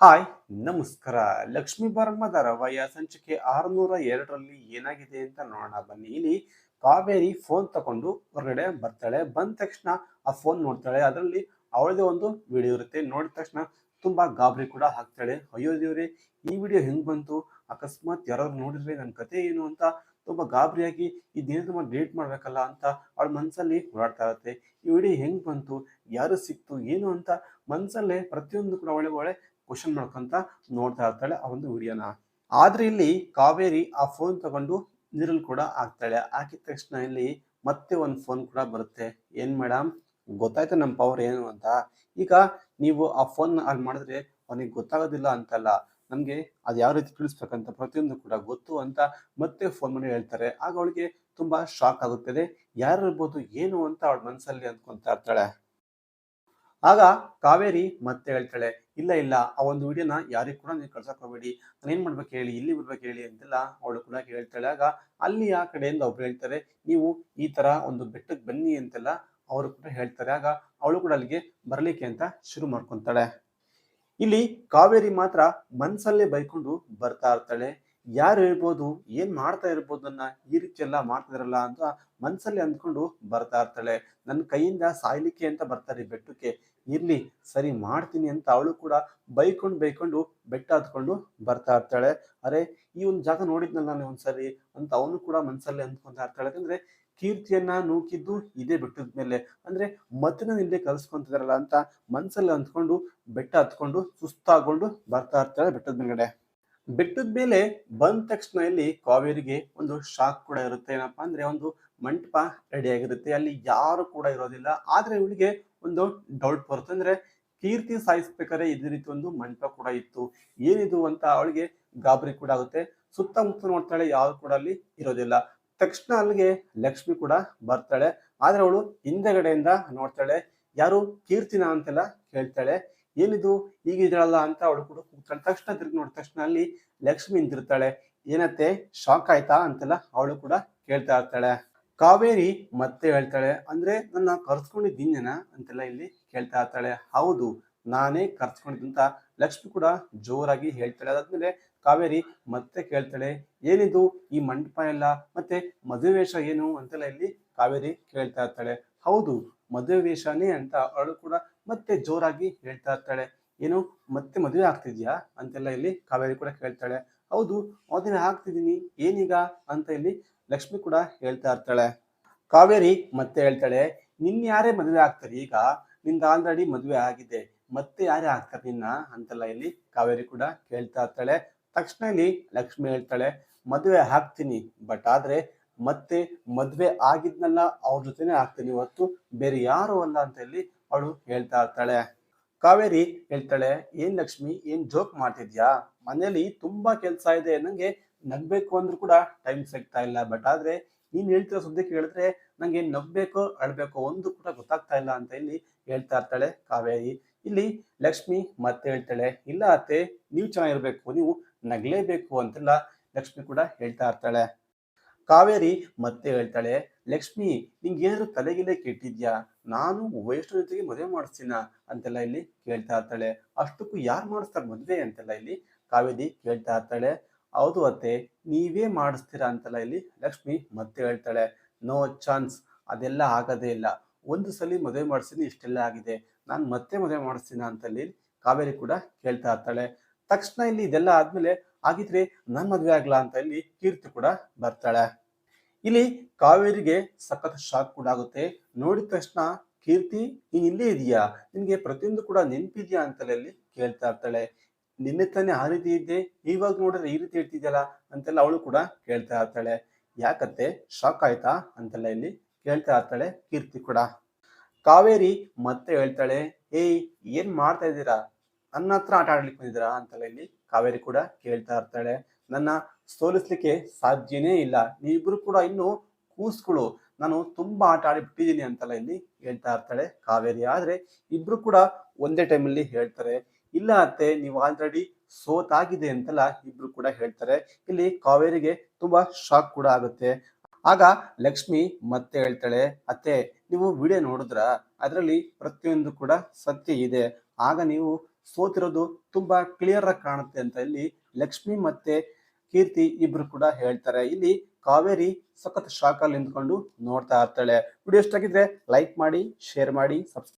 Hi, ನಮಸ್ಕಾರ. ಲಕ್ಷ್ಮೀ ಬರಮ್ಮದ ರವಯ ಸಂಚಿಕೆ ಆರುನೂರ ಎರಡರಲ್ಲಿ ಏನಾಗಿದೆ ಅಂತ ನೋಡೋಣ. ಬನ್ನಿ. ಇಲ್ಲಿ ಕಾವೇರಿ ಫೋನ್ ತಕೊಂಡು ಹೊರಗಡೆ ಬರ್ತಾಳೆ. ಬಂದ ತಕ್ಷಣ ಆ ಫೋನ್ ನೋಡ್ತಾಳೆ. ಅದರಲ್ಲಿ ಅವಳದೇ ಒಂದು ವಿಡಿಯೋ ಇರುತ್ತೆ. ನೋಡಿದ ತಕ್ಷಣ ತುಂಬಾ ಗಾಬರಿ ಕೂಡ ಆಗ್ತಾಳೆ. ಅಯ್ಯೋ ದೇವ್ರೆ, ಈ ವಿಡಿಯೋ ಹೆಂಗ್ ಬಂತು? ಅಕಸ್ಮಾತ್ ಯಾರಾದ್ರು ನೋಡಿದ್ರೆ ನನ್ನ ಕತೆ ಏನು ಅಂತ ತುಂಬಾ ಗಾಬರಿಯಾಗಿ ಈ ದಿನ ಡೇಟ್ ಮಾಡ್ಬೇಕಲ್ಲ ಅಂತ ಅವಳ ಮನ್ಸಲ್ಲಿ ಓಡಾಡ್ತಾ ಇರುತ್ತೆ. ಈ ವಿಡಿಯೋ ಹೆಂಗ್ ಬಂತು? ಯಾರು ಸಿಕ್ತು? ಏನು ಅಂತ ಮನ್ಸಲ್ಲೇ ಪ್ರತಿಯೊಂದು ಕೂಡ ಒಳ್ಳೆ ಒಳ್ಳೆ ಕ್ವಶನ್ ಮಾಡ್ಕೊಂತ ನೋಡ್ತಾ ಇರ್ತಾಳೆ ಆ ಒಂದು ವಿಡಿಯೋನ. ಆದ್ರೆ ಇಲ್ಲಿ ಕಾವೇರಿ ಆ ಫೋನ್ ತಗೊಂಡು ನೀರಲ್ಲಿ ಕೂಡ ಹಾಕ್ತಾಳೆ ಹಾಕಿದ ತಕ್ಷಣ ಇಲ್ಲಿ ಮತ್ತೆ ಒಂದು ಫೋನ್ ಕೂಡ ಬರುತ್ತೆ. ಏನ್ ಮೇಡಮ್ ಗೊತ್ತಾಯ್ತು ನಮ್ಮ ಪವರ್ ಏನು ಅಂತ? ಈಗ ನೀವು ಆ ಫೋನ್ ಅಲ್ಲಿ ಮಾಡಿದ್ರೆ ಅವನಿಗೆ ಗೊತ್ತಾಗೋದಿಲ್ಲ ಅಂತಲ್ಲ. ನಮಗೆ ಅದು ಯಾವ ರೀತಿ ತಿಳಿಸ್ಬೇಕಂತ ಪ್ರತಿಯೊಂದು ಕೂಡ ಗೊತ್ತು ಅಂತ ಮತ್ತೆ ಫೋನ್ ಮಾಡಿ ಹೇಳ್ತಾರೆ. ಆಗ ಅವಳಿಗೆ ತುಂಬಾ ಶಾಕ್ ಆಗುತ್ತದೆ. ಯಾರು ಇರ್ಬೋದು, ಏನು ಅಂತ ಅವಳ ಮನಸ್ಸಲ್ಲಿ ಅಂದ್ಕೊಂತಾ ಇರ್ತಾಳೆ. ಆಗ ಕಾವೇರಿ ಮತ್ತೆ ಹೇಳ್ತಾಳೆ, ಇಲ್ಲ ಇಲ್ಲ, ಆ ಒಂದು ವಿಡಿಯೋನ ಯಾರಿಗೂ ಕೂಡ ನೀವು ಕಳ್ಸಕ್ ಹೋಗ್ಬೇಡಿ. ನಾನು ಏನ್ ಮಾಡ್ಬೇಕು ಹೇಳಿ, ಇಲ್ಲಿ ಬರ್ಬೇಕು ಹೇಳಿ ಅಂತೆಲ್ಲ ಅವಳು ಕೂಡ ಹೇಳ್ತಾಳೆ. ಆಗ ಅಲ್ಲಿ ಆ ಕಡೆಯಿಂದ ಒಬ್ರು ಹೇಳ್ತಾರೆ, ನೀವು ಈ ತರ ಒಂದು ಬೆಟ್ಟಕ್ಕೆ ಬನ್ನಿ ಅಂತೆಲ್ಲ ಅವರು ಕೂಡ ಹೇಳ್ತಾರೆ. ಆಗ ಅವಳು ಕೂಡ ಅಲ್ಲಿಗೆ ಬರಲಿಕ್ಕೆ ಅಂತ ಶುರು ಮಾಡ್ಕೊಂತಾಳೆ. ಇಲ್ಲಿ ಕಾವೇರಿ ಮಾತ್ರ ಮನ್ಸಲ್ಲೇ ಬೈಕೊಂಡು ಬರ್ತಾ ಇರ್ತಾಳೆ. ಯಾರು ಇರ್ಬೋದು ಏನ್ ಮಾಡ್ತಾ ಇರ್ಬೋದು ನನ್ನ ಈ ರೀತಿ ಎಲ್ಲ ಮಾಡ್ತಿದಾರಲ್ಲ ಅಂತ ಮನ್ಸಲ್ಲಿ ಅಂದ್ಕೊಂಡು ಬರ್ತಾ ಇರ್ತಾಳೆ. ನನ್ನ ಕೈಯಿಂದ ಸಾಯ್ಲಿಕ್ಕೆ ಅಂತ ಬರ್ತಾರೆ ಬೆಟ್ಟಕ್ಕೆ. ಇರ್ಲಿ, ಸರಿ ಮಾಡ್ತೀನಿ ಅಂತ ಅವಳು ಕೂಡ ಬೈಕೊಂಡು ಬೈಕೊಂಡು ಬೆಟ್ಟ ಹತ್ಕೊಂಡು ಬರ್ತಾ ಇರ್ತಾಳೆ. ಅರೆ, ಈ ಒಂದು ಜಾಗ ನೋಡಿದ್ನಲ್ಲ ನಾನು ಒಂದ್ಸರಿ ಅಂತ ಅವನು ಕೂಡ ಮನ್ಸಲ್ಲಿ ಅಂದ್ಕೊಂತಾ ಇರ್ತಾಳೆ. ಯಾಕಂದ್ರೆ ಕೀರ್ತಿಯನ್ನ ನೂಕಿದ್ದು ಇದೇ ಬೆಟ್ಟದ ಮೇಲೆ. ಅಂದ್ರೆ ಮತ್ತಿನ ಇಲ್ಲೇ ಕಲ್ಸ್ಕೊಂತಿದಾರಲ್ಲ ಅಂತ ಮನ್ಸಲ್ಲಿ ಅಂದ್ಕೊಂಡು ಬೆಟ್ಟ ಹತ್ಕೊಂಡು ಸುಸ್ತಾಗೊಂಡು ಬರ್ತಾ ಇರ್ತಾಳೆ ಬೆಟ್ಟದ ಮೇಲ್ಗಡೆ. ಬೆಟ್ಟದ ಮೇಲೆ ಬಂದ ತಕ್ಷಣ ಇಲ್ಲಿ ಕಾವೇರಿಗೆ ಒಂದು ಶಾಕ್ ಕೂಡ ಇರುತ್ತೆ. ಏನಪ್ಪಾ ಅಂದ್ರೆ ಒಂದು ಮಂಟಪ ರೆಡಿ ಆಗಿರುತ್ತೆ. ಅಲ್ಲಿ ಯಾರು ಕೂಡ ಇರೋದಿಲ್ಲ. ಆದ್ರೆ ಇವಳಿಗೆ ಒಂದು ಡೌಟ್ ಬರುತ್ತೆ. ಅಂದ್ರೆ ಕೀರ್ತಿ ಸಾಯಿಸ್ಬೇಕಾದ್ರೆ ಇದೇ ರೀತಿ ಒಂದು ಮಂಟಪ ಕೂಡ ಇತ್ತು. ಏನಿದು ಅಂತ ಅವಳಿಗೆ ಗಾಬರಿ ಕೂಡ ಆಗುತ್ತೆ. ಸುತ್ತಮುತ್ತ ನೋಡ್ತಾಳೆ ಯಾರು ಕೂಡ ಅಲ್ಲಿ ಇರೋದಿಲ್ಲ. ತಕ್ಷಣ ಅಲ್ಲಿಗೆ ಲಕ್ಷ್ಮಿ ಕೂಡ ಬರ್ತಾಳೆ. ಆದ್ರೆ ಅವಳು ಹಿಂದೆಗಡೆಯಿಂದ ನೋಡ್ತಾಳೆ, ಯಾರು ಕೀರ್ತಿನ ಅಂತೆಲ್ಲ ಕೇಳ್ತಾಳೆ. ಏನಿದು? ಹೀಗಿದ್ರಲ್ಲ ಅಂತ ಅವಳು ಕೂಡ ಕೂಗ್ತಾಳೆ. ತಕ್ಷಣ ತಿರುಗಿ ನೋಡಿದ ತಕ್ಷಣ ಅಲ್ಲಿ ಲಕ್ಷ್ಮಿ ನಿಂತಿರ್ತಾಳೆ. ಏನತ್ತೆ? ಶಾಕ್ ಆಯ್ತಾ? ಅಂತೆಲ್ಲ ಅವಳು ಕೂಡ ಕೇಳ್ತಾ ಇರ್ತಾಳೆ. ಕಾವೇರಿ ಮತ್ತೆ ಹೇಳ್ತಾಳೆ, ಅಂದ್ರೆ ನನ್ನ ಕರ್ಸ್ಕೊಂಡಿದ್ದೀನ ಅಂತೆಲ್ಲ ಇಲ್ಲಿ ಕೇಳ್ತಾ ಇರ್ತಾಳೆ. ಹೌದು, ನಾನೇ ಕರ್ಸ್ಕೊಂಡಿದ್ದಂತ ಲಕ್ಷ್ಮಿ ಕೂಡ ಜೋರಾಗಿ ಹೇಳ್ತಾಳೆ. ಅದಾದ್ಮೇಲೆ ಕಾವೇರಿ ಮತ್ತೆ ಕೇಳ್ತಾಳೆ, ಏನಿದು ಈ ಮಂಟಪ ಎಲ್ಲ, ಮತ್ತೆ ಮದುವೆ ವೇಷ ಏನು ಅಂತೆಲ್ಲ ಇಲ್ಲಿ ಕಾವೇರಿ ಕೇಳ್ತಾ ಇರ್ತಾಳೆ. ಹೌದು, ಮದುವೆ ವೇಷನೇ ಅಂತ ಅವಳು ಕೂಡ ಮತ್ತೆ ಜೋರಾಗಿ ಹೇಳ್ತಾ ಇರ್ತಾಳೆ. ಏನು, ಮತ್ತೆ ಮದುವೆ ಆಗ್ತಿದ್ಯಾ ಅಂತೆಲ್ಲ ಇಲ್ಲಿ ಕಾವೇರಿ ಕೂಡ ಕೇಳ್ತಾಳೆ. ಹೌದು, ಮದುವೆ ಆಗ್ತಿದ್ದೀನಿ ಏನೀಗ ಅಂತ ಇಲ್ಲಿ ಲಕ್ಷ್ಮಿ ಕೂಡ ಹೇಳ್ತಾ ಇರ್ತಾಳೆ. ಕಾವೇರಿ ಮತ್ತೆ ಹೇಳ್ತಾಳೆ ನಿನ್ನ ಯಾರೇ ಮದುವೆ ಆಗ್ತಾರೆ ಈಗ, ನಿಂದ ಆಲ್ರೆಡಿ ಮದುವೆ ಆಗಿದೆ, ಮತ್ತೆ ಯಾರೇ ಆಗ್ತಾರೆ ನಿನ್ನ ಅಂತೆಲ್ಲ ಇಲ್ಲಿ ಕಾವೇರಿ ಕೂಡ ಕೇಳ್ತಾ ಇರ್ತಾಳೆ. ತಕ್ಷಣ ಲಕ್ಷ್ಮಿ ಹೇಳ್ತಾಳೆ, ಮದುವೆ ಹಾಕ್ತೀನಿ ಬಟ್ ಆದ್ರೆ ಮತ್ತೆ ಮದುವೆ ಆಗಿದ್ನಲ್ಲ, ಅವ್ರ ಜೊತೆನೆ ಆಗ್ತೀನಿ ಇವತ್ತು ಬೇರೆ ಯಾರು ಅಲ್ಲ ಅಂತ ಹೇಳಿ ಅವಳು ಹೇಳ್ತಾ ಇರ್ತಾಳೆ. ಕಾವೇರಿ ಹೇಳ್ತಾಳೆ, ಏನ್ ಲಕ್ಷ್ಮಿ, ಏನ್ ಜೋಕ್ ಮಾಡ್ತಿದ್ಯಾ? ಮನೇಲಿ ತುಂಬಾ ಕೆಲಸ ಇದೆ, ನಂಗೆ ನಗ್ಬೇಕು ಅಂದ್ರು ಕೂಡ ಟೈಮ್ ಸಿಗ್ತಾ ಇಲ್ಲ ಬಟ್ ಆದ್ರೆ ನೀನ್ ಹೇಳ್ತಿರೋ ಸುದ್ದಿ ಕೇಳಿದ್ರೆ ನಂಗೆ ನಗ್ಬೇಕೋ, ಅಳ್ಬೇಕೋ ಒಂದು ಕೂಡ ಗೊತ್ತಾಗ್ತಾ ಇಲ್ಲ ಅಂತ ಇಲ್ಲಿ ಹೇಳ್ತಾ ಇರ್ತಾಳೆ ಕಾವೇರಿ. ಇಲ್ಲಿ ಲಕ್ಷ್ಮಿ ಮತ್ತೆ ಹೇಳ್ತಾಳೆ, ಇಲ್ಲ ಅತ್ತೆ, ನೀವು ಚೆನ್ನಾಗಿರ್ಬೇಕು, ನೀವು ನಗ್ಲೇಬೇಕು ಅಂತೆಲ್ಲ ಲಕ್ಷ್ಮಿ ಕೂಡ ಹೇಳ್ತಾ ಇರ್ತಾಳೆ. ಕಾವೇರಿ ಮತ್ತೆ ಹೇಳ್ತಾಳೆ, ಲಕ್ಷ್ಮಿ, ನಿಂಗೆ ಏನಾದ್ರು ತಲೆಗಿಲೆ ಕೆಟ್ಟಿದ್ಯಾ? ನಾನು ವೈಷ್ಣು ಜೊತೆಗೆ ಮದುವೆ ಮಾಡಿಸ್ತೀನ? ಅಂತೆಲ್ಲ ಇಲ್ಲಿ ಕೇಳ್ತಾ ಇರ್ತಾಳೆ. ಅಷ್ಟಕ್ಕೂ ಯಾರು ಮಾಡಿಸ್ತಾರೆ ಮದುವೆ? ಅಂತೆಲ್ಲ ಇಲ್ಲಿ ಕಾವೇರಿ ಕೇಳ್ತಾ ಇರ್ತಾಳೆ. ಹೌದು ಅತ್ತೆ, ನೀವೇ ಮಾಡಿಸ್ತೀರಾ? ಅಂತೆಲ್ಲ ಇಲ್ಲಿ ಲಕ್ಷ್ಮಿ ಮತ್ತೆ ಹೇಳ್ತಾಳೆ. ನೋ ಚಾನ್ಸ್, ಅದೆಲ್ಲ ಆಗೋದೇ ಇಲ್ಲ. ಒಂದು ಸಲ ಮದುವೆ ಮಾಡಿಸ್ತೀನಿ ಇಷ್ಟೆಲ್ಲ ಆಗಿದೆ. ನಾನು ಮತ್ತೆ ಮದುವೆ ಮಾಡಿಸ್ತೀನ? ಅಂತಲ್ಲಿ ಕಾವೇರಿ ಕೂಡ ಕೇಳ್ತಾ ಇರ್ತಾಳೆ. ತಕ್ಷಣ ಇಲ್ಲಿ ಇದೆಲ್ಲ ಆದ್ಮೇಲೆ ಆಗಿದ್ರೆ ನನ್ ಮದ್ವೆ ಆಗ್ಲಾ ಅಂತ ಇಲ್ಲಿ ಕೀರ್ತಿ ಕೂಡ ಬರ್ತಾಳೆ. ಇಲ್ಲಿ ಕಾವೇರಿಗೆ ಸಖತ್ ಶಾಕ್ ಕೂಡ ಆಗುತ್ತೆ. ನೋಡಿದ ತಕ್ಷಣ ಕೀರ್ತಿ, ನೀನ್ ಇಲ್ಲೇ ಇದೆಯಾ? ನಿನ್ಗೆ ಪ್ರತಿಯೊಂದು ಕೂಡ ನೆನ್ಪಿದ್ಯಾ ಅಂತಲ್ಲ ಇಲ್ಲಿ ಕೇಳ್ತಾ ಇರ್ತಾಳೆ. ನಿನ್ನೆ ತಾನೇ ಆ ರೀತಿ ಇದ್ದೆ, ಇವಾಗ ನೋಡಿದ್ರೆ ಈ ರೀತಿ ಇರ್ತಿದ್ಯಲ್ಲ ಅಂತೆಲ್ಲ ಅವಳು ಕೂಡ ಕೇಳ್ತಾ ಇರ್ತಾಳೆ. ಯಾಕತ್ತೆ ಶಾಕ್ ಆಯ್ತಾ ಅಂತೆಲ್ಲ ಇಲ್ಲಿ ಕೇಳ್ತಾ ಇರ್ತಾಳೆ ಕೀರ್ತಿ ಕೂಡ. ಕಾವೇರಿ ಮತ್ತೆ ಹೇಳ್ತಾಳೆ, ಏಯ್, ಏನ್ ಮಾಡ್ತಾ ಇದ್ದೀರಾ? ನನ್ನ ಹತ್ರ ಆಟ ಆಡ್ಲಿಕ್ಕೆ ಬಂದಿದ್ದೀರಾ ಅಂತೆಲ್ಲ ಇಲ್ಲಿ ಕಾವೇರಿ ಕೂಡ ಕೇಳ್ತಾ ಇರ್ತಾಳೆ. ನನ್ನ ಸೋಲಿಸ್ಲಿಕ್ಕೆ ಸಾಧ್ಯನೇ ಇಲ್ಲ. ನೀವಿಬ್ರು ಕೂಡ ಇನ್ನು ಕೂಸ್ಗಳು ನಾನು ತುಂಬಾ ಆಟ ಆಡಿ ಬಿಟ್ಟಿದ್ದೀನಿ ಅಂತೆಲ್ಲ ಇಲ್ಲಿ ಹೇಳ್ತಾ ಇರ್ತಾಳೆ ಕಾವೇರಿ. ಆದ್ರೆ ಇಬ್ರು ಕೂಡ ಒಂದೇ ಟೈಮಲ್ಲಿ ಹೇಳ್ತಾರೆ, ಇಲ್ಲ ಅತ್ತೆ, ನೀವು ಆಲ್ರೆಡಿ ಸೋತಾಗಿದೆ ಅಂತೆಲ್ಲ ಇಬ್ರು ಕೂಡ ಹೇಳ್ತಾರೆ. ಇಲ್ಲಿ ಕಾವೇರಿಗೆ ತುಂಬಾ ಶಾಕ್ ಕೂಡ ಆಗುತ್ತೆ. ಆಗ ಲಕ್ಷ್ಮಿ ಮತ್ತೆ ಹೇಳ್ತಾಳೆ, ಅತ್ತೆ, ನೀವು ವಿಡಿಯೋ ನೋಡಿದ್ರ? ಅದರಲ್ಲಿ ಪ್ರತಿಯೊಂದು ಕೂಡ ಸತ್ಯ ಇದೆ. ಆಗ ನೀವು ಸೋತಿರೋದು ತುಂಬಾ ಕ್ಲಿಯರ್ ಆಗಿ ಕಾಣುತ್ತೆ ಅಂತ ಇಲ್ಲಿ ಲಕ್ಷ್ಮಿ ಮತ್ತೆ ಕೀರ್ತಿ ಇಬ್ರು ಕೂಡ ಹೇಳ್ತಾರೆ. ಇಲ್ಲಿ ಕಾವೇರಿ ಸಖತ್ ಶಾಕಲ್ಲಿ ನಿಂತ್ಕೊಂಡು ನೋಡ್ತಾ ಇರ್ತಾಳೆ. ವಿಡಿಯೋ ಇಷ್ಟ ಆಗಿದ್ರೆ ಲೈಕ್ ಮಾಡಿ ಶೇರ್ ಮಾಡಿ ಸಬ್ಸ್ಕ್ರೈಬ್